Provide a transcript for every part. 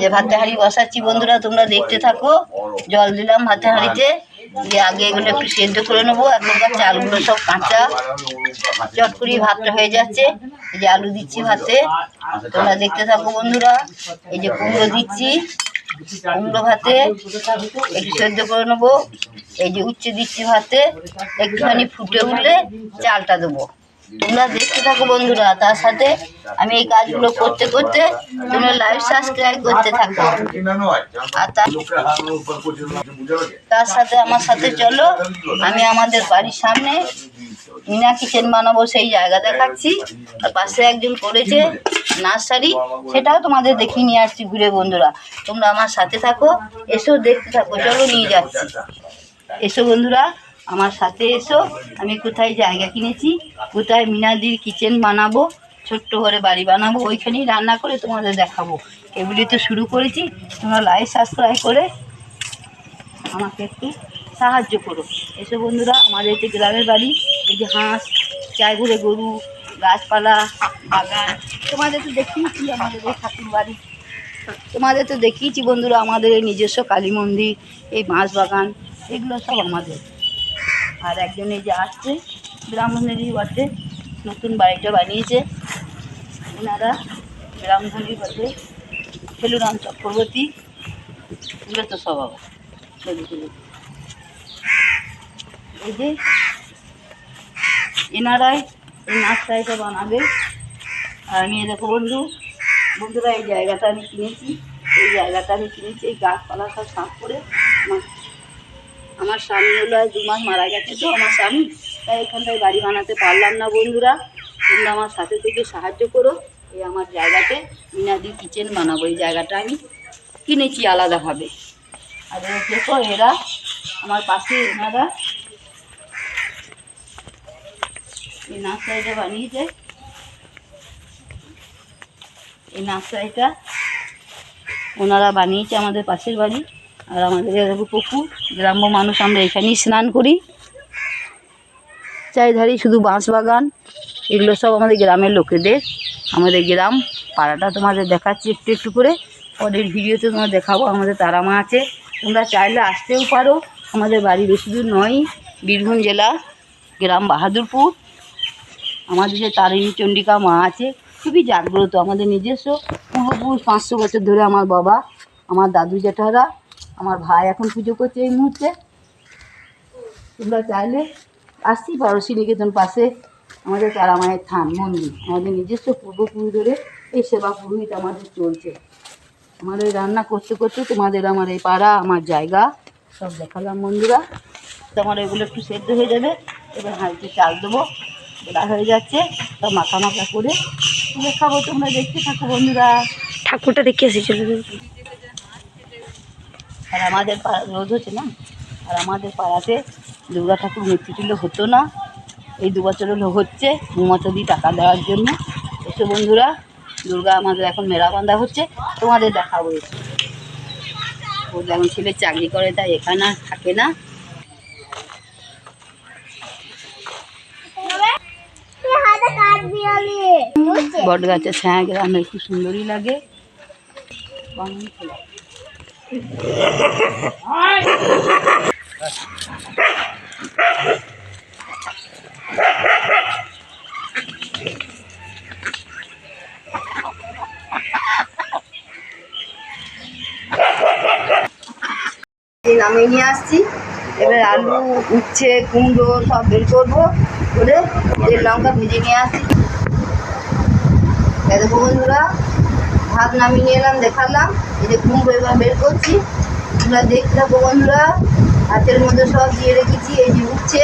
যে ভাতে হাঁড়ি বসাচ্ছি বন্ধুরা, তোমরা দেখতে থাকো। জল দিলাম ভাতে হাঁড়িতে দিয়ে আগে এগুলো একটু সেদ্ধ করে নেব। এখনকার চালগুলো সব কাঁচা। চট করে ভাতটা হয়ে যাচ্ছে। এই যে আলু দিচ্ছি ভাতে। তোমরা দেখতে থাকো বন্ধুরা। এই যে কুমড়ো দিচ্ছি। কুমড়ো ভাতে একটু সেদ্ধ করে নেব। এই যে উচ্ছে দিচ্ছি ভাতে। একটুখানি ফুটে উঠলে চালটা দেবো। তোমরা দেখতে থাকো বন্ধুরা, তার সাথে আমি এই কাজগুলো করতে করতে তোমরা লাইভ সাবস্ক্রাইব করতে থাকো। আর তার সাথে আমার সাথে চলো, আমি আমাদের বাড়ির সামনে মিনা কিচেন বানাবো সেই জায়গা দেখাচ্ছি। আর পাশে একজন করেছে নার্সারি, সেটাও তোমাদের দেখিয়ে নিয়ে আসছি ঘুরে বন্ধুরা। তোমরা আমার সাথে থাকো, এসো দেখতে থাকো, চলো নিয়ে যাচ্ছি। এসো বন্ধুরা। আমার সাথে এসো, আমি কোথায় জায়গা কিনেছি, কোথায় মিনাদির কিচেন বানাবো, ছোট্ট করে বাড়ি বানাবো, ওইখানেই রান্না করে তোমাদের দেখাবো। এগুলি তো শুরু করেছি, তোমরা লাইক সাবস্ক্রাইব করে আমাকে একটু সাহায্য করো। এসো বন্ধুরা, আমাদের যে গ্রামের বাড়ি, এই যে হাঁস ঘুরে গরু, গাছপালা, বাগান, তোমাদের তো দেখিয়েছি আমাদের এই ঠাকুর বাড়ি। তোমাদের তো দেখিয়েছি বন্ধুরা, আমাদের এই নিজস্ব কালী মন্দির, এই বাঁশ বাগান, এগুলো সব আমাদের। আর একজন এই যে আসছে, ব্রাহ্মণেরই বটে, নতুন বাড়িটা বানিয়েছে। ওনারা ব্রাহ্মণেরই বটে ফেলুরাম চক্রবর্তী। এগুলো তো সব আবার এই যে এনারাই এই নাচটাইটা বানাবে। আর এই দেখো বন্ধু, বন্ধুরা, এই জায়গাটা আমি কিনেছি। এই জায়গাটা আমি কিনেছি, এই গাছপালা সব সাফ করে আমার স্বামী হলো দু মাস মারা গেছে তো আমার স্বামী। তাই এখানটায় বাড়ি বানাতে পারলাম না বন্ধুরা। তোমরা আমার সাথে থেকে সাহায্য করো এই আমার জায়গাতে। মিনাদি কিচেন বানাবো এই জায়গাটা আমি। কিনেছি আলাদাভাবে। আর দেখো এরা, আমার পাশে এনারা। এই নার্সারিটা বানিয়েছে। এই নার্সারিটা ওনারা বানিয়েছে আমাদের পাশের বাড়ি। আর আমাদের এরকম পুকুর, গ্রাম্য মানুষ আমরা এখানেই স্নান করি। চারিধারে শুধু বাঁশ বাগান, এগুলো সব আমাদের গ্রামের লোকেদের। আমাদের গ্রাম, পাড়াটা তোমাদের দেখাচ্ছি একটু একটু করে। পরের ভিডিওতে তোমার দেখাবো, আমাদের তারা মা আছে। তোমরা চাইলে আসতেও পারো। আমাদের বাড়ি বেশি দূর নয়, বীরভূম জেলা, গ্রাম বাহাদুরপুর। আমাদের যে তারিণী চণ্ডিকা মা আছে, খুবই জাগ্রত, আমাদের নিজস্ব। পূর্বপুরুষ পাঁচশো বছর ধরে আমার বাবা, আমার দাদু জেঠারা আমার ভাই এখন পুজো করছে এই মুহূর্তে। তোমরা চাইলে আসতেই পারো শ্রীনিকেতন পাশে। আমাদের তারা মায়ের থান, মন্দির। আমাদের নিজস্ব পূর্বপুরুষ ধরে এই সেবা পুরোহিত আমাদের চলছে। আমাদের রান্না করতে করতে তোমাদের আমার এই পাড়া, আমার জায়গা, সব দেখালাম বন্ধুরা। তোমার এগুলো একটু সেদ্ধ হয়ে যাবে, এবার হাঁড়িতে চাল দেবো। বেলা হয়ে যাচ্ছে সব মাখা মাখা করে খাব তোমরা দেখতে থাকো বন্ধুরা। ঠাকুরটা দেখে যাবে আর আমাদের পাড়া রোদ হচ্ছে না? আর আমাদের পাড়াতে দুর্গা ঠাকুর তুলে হতো না। এই দু বছর হলো হচ্ছে মমতাদি টাকা দেওয়ার জন্য। এসো বন্ধুরা, দুর্গা আমাদের এখন মেলা বাঁধা হচ্ছে, তোমাদের দেখাবো এসো। ও যেমন ছেলে চাকরি করে, তাই এখানে থাকে না। বট গাছের ছায়া গ্রামে খুব সুন্দরই লাগে। নামিয়ে নিয়ে আসছি। এবার আলু, উচ্ছে, কুমড়ো সব বের করব করে তেল লঙ্কা ভেজে নিয়ে আসছি। দেখো বন্ধুরা ভাত নামিয়ে নিয়ে এলাম, দেখালাম, এই যে কুমড়ো এবার বের করছি। তোমরা দেখতে থাকো বন্ধুরা, হাতের মধ্যে সব দিয়ে রেখেছি, এই যে উচ্ছে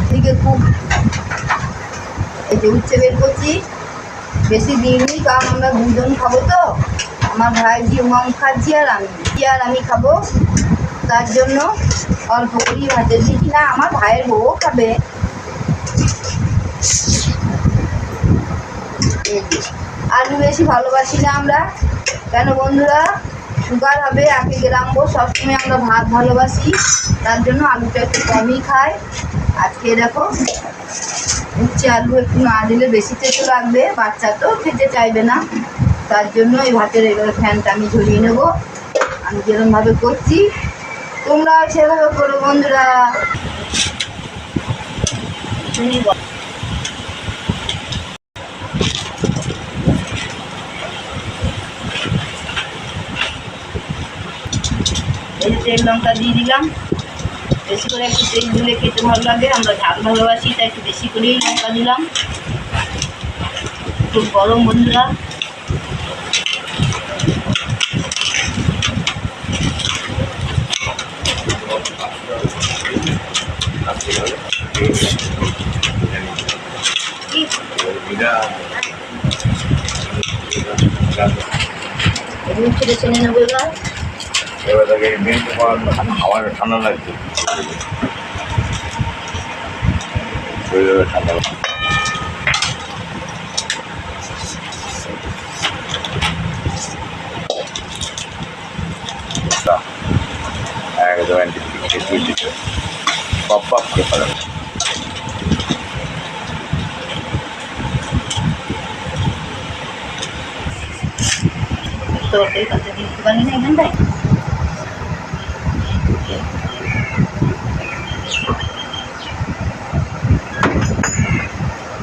এদিকে খুব এই যে উচ্ছে বের করছি। বেশি দিইনি কারণ আমরা দুজন খাব তো। আমার ভাই জিমা খাচ্ছি আর আমি। আর আমি খাব? তার জন্য অল্প করেই ভাতে দিচ্ছি। না, আমার ভাইয়ের বউও খাবে এই যে, আলু বেশি ভালোবাসি না আমরা। কেন বন্ধুরা? সুগার হবে আগে গ্রামবো সবসময় আমরা ভাত ভালোবাসি। তার জন্য আলুটা একটু কমই খাই। আজকে দেখো, উচ্ছে আলু একটু না দিলে বেশি তেতো লাগবে। বাচ্চা তো খেতে চাইবে না। তার জন্য এই ভাতের এবারে ফ্যানটা আমি ঝরিয়ে নেব। আমি যেরকমভাবে করছি তোমরা সেভাবে করো বন্ধুরা। এই যে তেল লঙ্কা দিয়ে দিলাম বেশি করে একটু তেল দিলে খেতে ভালো লাগে আমরা ঝাল ভালোবাসি তাই একটু বেশি করেই লঙ্কা দিলাম খুব গরম বন্ধুরা এগুলো ছেড়ে ছেড়ে নেব এবার এবার তাকে মেনতে আমার ঠান্ডা লাগছে। ঠান্ডা লাগছে। একদম অ্যান্টিবায়োটিক পপ পপ করে ফেলা। তরকারি পাতে দিতে পারি না এখানটায়?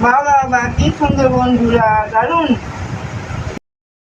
বাবা বাবা কি সুন্দর বন্ধুরা দারুণ।